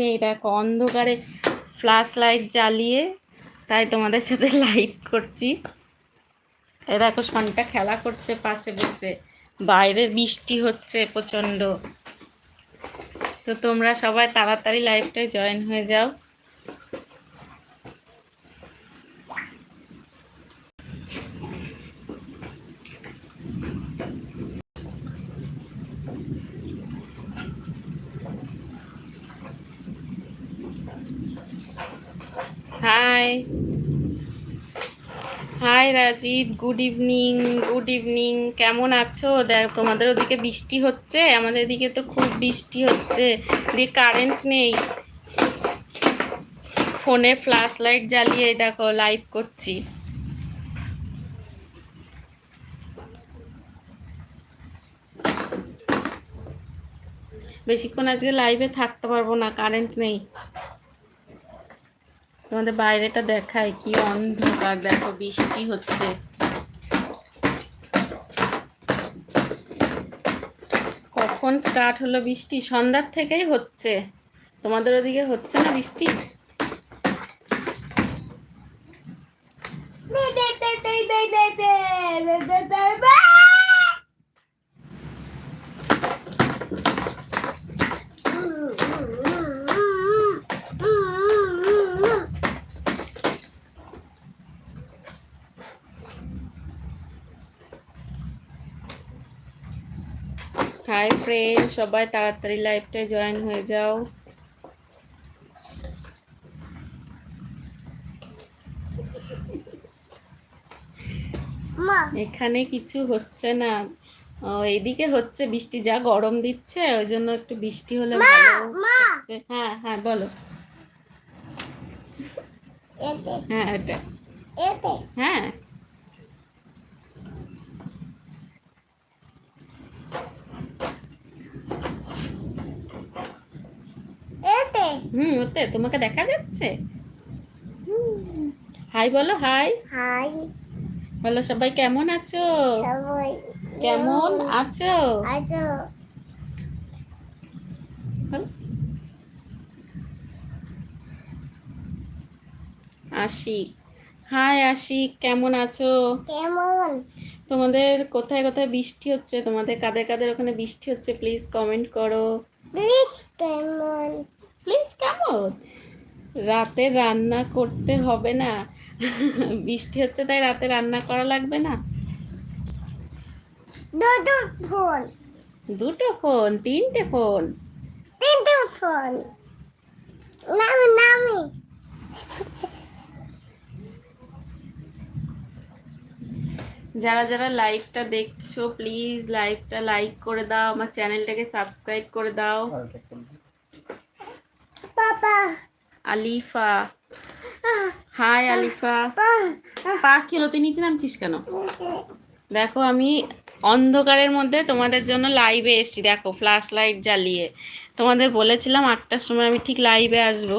নেই, দেখো অন্ধকারে ফ্ল্যাশ লাইট জ্বালিয়ে তাই তোমাদের সাথে লাইভ করছি। এ দেখো সনটা খেলা করছে পাশে বসে। বাইরে বৃষ্টি হচ্ছে প্রচণ্ড। তো তোমরা সবাই তাড়াতাড়ি লাইভটায় জয়েন হয়ে যাও। Hi hi Rajib good evening good evening কেমন আছো? দেখ, তোমাদের ওদিকে বৃষ্টি হচ্ছে, আমাদের এদিকে তো খুব বৃষ্টি হচ্ছে। দিয়ে কারেন্ট নেই। ফোনে ফ্ল্যাশ লাইট জ্বালিয়ে দেখো লাইভ করছি। বেশিক্ষণ আজকে লাইভে থাকতে পারব না কারেন্ট নেই। তোমাদের বাইরেটা দেখায় কি অন্ধকার দেখো বৃষ্টি হচ্ছে কখন স্টার্ট হলো বৃষ্টি সন্ধ্যার থেকেই হচ্ছে তোমাদের ওদিকে হচ্ছে না বৃষ্টি হাই ফ্রেন্ড সবাই তাড়াতাড়ি লাইভটায় জয়েন হয়ে যাও। এখানে কিছু হচ্ছে না। এদিকে হচ্ছে বৃষ্টি যা গরম দিচ্ছে ওই জন্য একটু বৃষ্টি হলে ভালো হ্যাঁ হ্যাঁ বলো। হ্যাঁ এতে। হ্যাঁ। হুম ওতে তোমাকে দেখা যাচ্ছে? হাই বলো হাই। হাই। বলো সবাই কেমন আছো? কেমন আছো? আছো। আশিক। হাই আশিক কেমন আছো? কেমন? তোমাদের কোথায় কোথায় বৃষ্টি হচ্ছে? তোমাদের কাদের কাদের ওখানে বৃষ্টি হচ্ছে? প্লিজ কমেন্ট করো। প্লিজ কেমন? প্লিজ কেমন রাতে রান্না করতে হবে না। বৃষ্টি হচ্ছে তাই রাতে রান্না করা লাগবে না। দুটো ফোন। দুটো ফোন তিনটে ফোন। তিনটে ফোন। নামি নামি যারা যারা লাইভটা দেখছ প্লিজ লাইভটা লাইক করে দাও। আমার চ্যানেলটাকে সাবস্ক্রাইব করে দাও। পাপা। আলিফা। হাই আলিফা। পা পা খেলো তুই নিচে নামছিস কেন? দেখো আমি অন্ধকারের মধ্যে তোমাদের জন্য লাইভে এসেছি। দেখো ফ্ল্যাশ লাইট জ্বালিয়ে। তোমাদের বলেছিলাম আটটার সময় আমি ঠিক লাইভে আসব।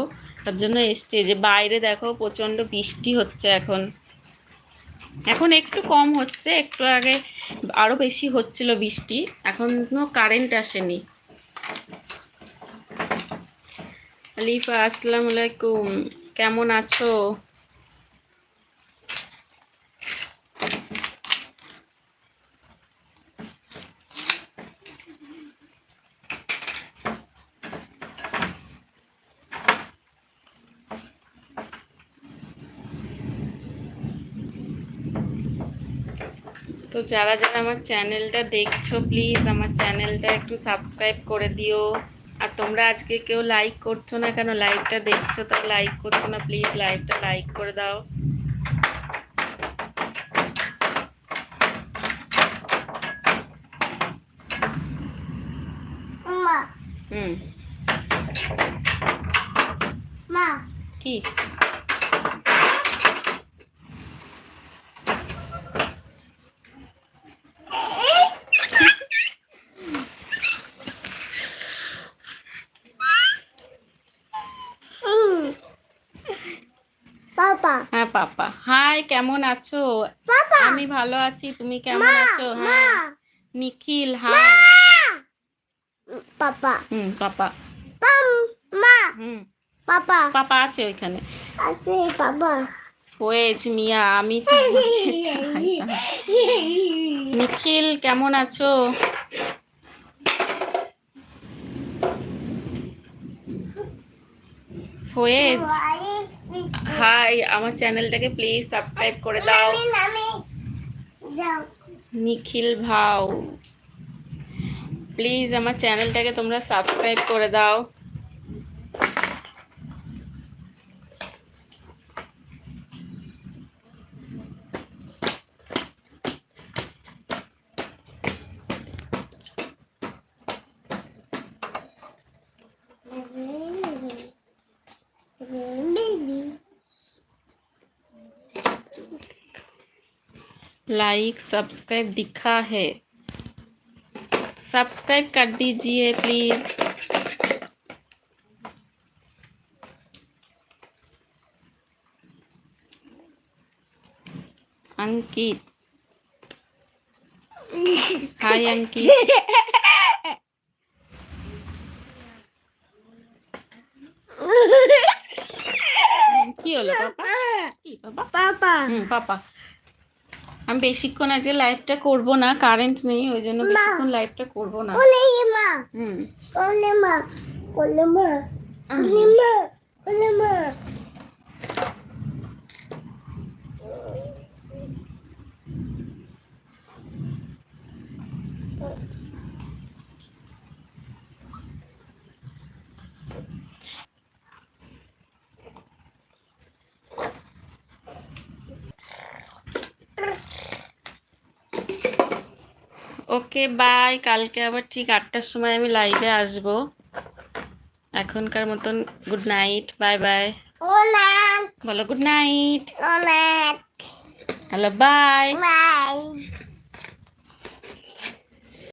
তার জন্য এসছি। যে বাইরে দেখো প্রচণ্ড বৃষ্টি হচ্ছে এখন। এখন একটু কম হচ্ছে একটু আগে আরও বেশি হচ্ছিল বৃষ্টি। এখনও কারেন্ট আসেনি। আলিফা আসসালামু আলাইকুম। কেমন আছো? তো যারা যারা আমার চ্যানেলটা দেখছ প্লিজ আমার চ্যানেলটা একটু সাবস্ক্রাইব করে দিও। আর তোমরা আজকে কেউ লাইক করছ না কেন? লাইভটা দেখছ তো? লাইক করছ না? প্লিজ লাইভটা লাইক করে দাও। মা। হুম। মা। কি? পাপা। হ্যাঁ পাপা। হাই কেমন আছো? পাপা। আমি ভালো আছি তুমি কেমন আছো? হ্যাঁ। নিখিল হাই। পাপা। হুম পাপা। মা। হুম। পাপা। পাপা আছে ওইখানে? আছে পাপা। হয়েছে মিয়া আমি। নিখিল কেমন আছো? হয়েজ হাই আমার চ্যানেলটাকে প্লিজ সাবস্ক্রাইব করে দাও। নিখিল ভাও। প্লিজ আমার চ্যানেলটাকে তোমরা সাবস্ক্রাইব করে দাও। लाइक सब्सक्राइब दिखा है सब्सक्राइब कर दीजिए प्लीज अंकित हाय अंकित কি হলো পাপা কি বাবা पापा হুম পাপা আমি বেশিক্ষণ আজকে লাইভটা করব না কারেন্ট নেই ওই জন্য বেশিক্ষণ লাইভটা করব না। হুম। ওকে বাই কালকে আবার ঠিক আটটার সময় আমি লাইভে আসব। এখনকার মতন গুড নাইট বাই বাই বলো good night hello bye Bye